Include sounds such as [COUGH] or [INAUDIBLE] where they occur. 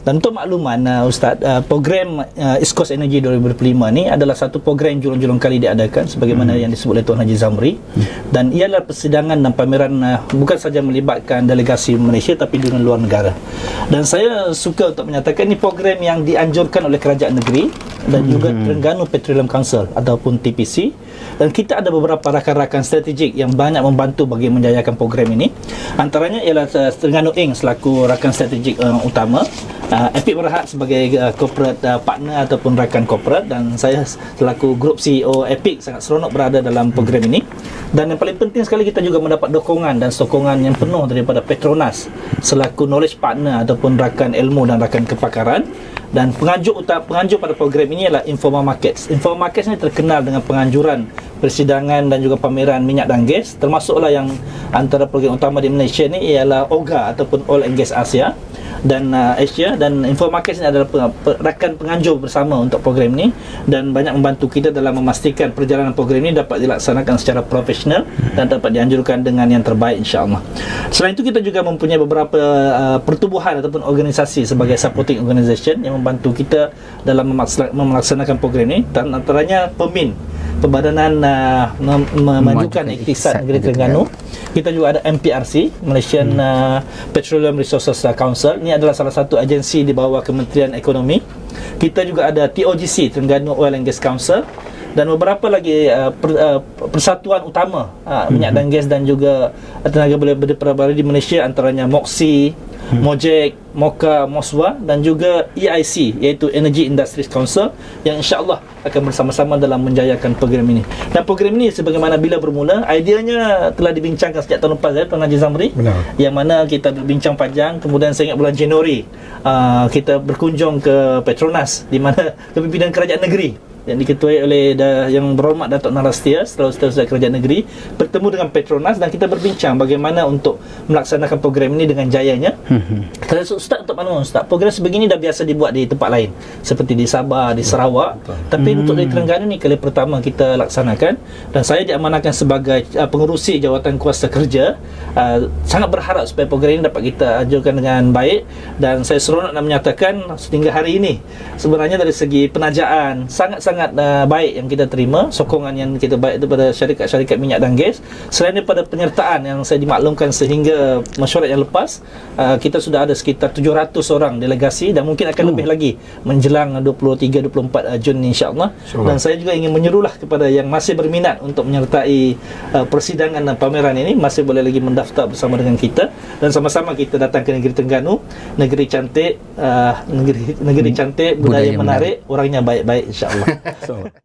Dan untuk makluman uh, Ustaz, uh, program uh, East Coast Energy 2025 ni adalah satu program julung-julung kali diadakan sebagaimana hmm. yang disebut oleh Tuan Haji Zamri. Hmm. Dan ialah persidangan dan pameran uh, bukan saja melibatkan delegasi Malaysia tapi dengan luar negara. Dan saya suka untuk menyatakan ini program yang dianjurkan oleh kerajaan negeri dan juga Terengganu Petroleum Council ataupun TPC dan kita ada beberapa rakan-rakan strategik yang banyak membantu bagi menjayakan program ini. Antaranya ialah uh, Terengganu Inc. selaku rakan strategik uh, utama uh, Epic Berhad sebagai uh, corporate uh, partner ataupun rakan corporate. Dan saya selaku grup CEO Epic sangat seronok berada dalam program ini. Dan yang paling penting sekali kita juga mendapat dokongan dan sokongan yang penuh daripada Petronas selaku knowledge partner ataupun rakan ilmu dan rakan kepakaran dan penganjur utama penganjur pada program ini adalah Informa Markets. Informa Markets ini terkenal dengan penganjuran persidangan dan juga pameran minyak dan gas termasuklah yang antara program utama di Malaysia ni ialah OGA ataupun Oil and Gas Asia dan uh, Asia dan Infomarkets ini adalah peng, rakan penganjur bersama untuk program ini dan banyak membantu kita dalam memastikan perjalanan program ini dapat dilaksanakan secara profesional dan dapat dianjurkan dengan yang terbaik insya-Allah. Selain itu kita juga mempunyai beberapa uh, pertubuhan ataupun organisasi sebagai supporting organisation yang membantu kita dalam melaksanakan program ini dan antaranya PEMIN Perbadanan uh, Memajukan Iktisad Negeri Terengganu kita juga ada MPRC Malaysian hmm. uh, Petroleum Resources Council ini adalah salah satu agensi di bawah Kementerian Ekonomi kita juga ada TOGC Terengganu Oil and Gas Council dan beberapa lagi uh, per, uh, persatuan utama uh, minyak hmm. dan gas dan juga tenaga berperabari di Malaysia antaranya MOXI. [LAUGHS] Mojek, Moka, Moswa dan juga EIC iaitu Energy Industries Council yang insya-Allah akan bersama-sama dalam menjayakan program ini. Dan program ini sebagaimana bila bermula, ideanya telah dibincangkan sejak tahun lepas ya Tuan Haji Zamri. Benar. Yang mana kita berbincang panjang kemudian saya ingat bulan Januari uh, kita berkunjung ke Petronas di mana kepimpinan kerajaan negeri yang diketuai oleh da, yang berhormat Datuk Narastia Seterusnya Kerajaan Negeri bertemu dengan Petronas dan kita berbincang bagaimana untuk melaksanakan program ini dengan jayanya Kata hmm. Ustaz untuk mana Ustaz program sebegini dah biasa dibuat di tempat lain seperti di Sabah, di Sarawak Betul. tapi hmm. untuk di Terengganu ni kali pertama kita laksanakan dan saya diamanahkan sebagai uh, pengurusi jawatan kuasa kerja uh, sangat berharap supaya program ini dapat kita ajukan dengan baik dan saya seronok nak menyatakan sehingga hari ini sebenarnya dari segi penajaan sangat sangat uh, baik yang kita terima sokongan yang kita baik daripada syarikat-syarikat minyak dan gas. Selain daripada penyertaan yang saya dimaklumkan sehingga mesyuarat yang lepas uh, kita sudah ada sekitar 700 orang delegasi dan mungkin akan lebih lagi menjelang 23 24 uh, Jun insya-Allah. Dan saya juga ingin menyerulah kepada yang masih berminat untuk menyertai uh, persidangan dan pameran ini masih boleh lagi mendaftar bersama dengan kita. Dan sama-sama kita datang ke negeri Tengganu negeri cantik uh, negeri negeri cantik budaya, budaya menarik, menarik. orangnya baik-baik insya-Allah [LAUGHS] So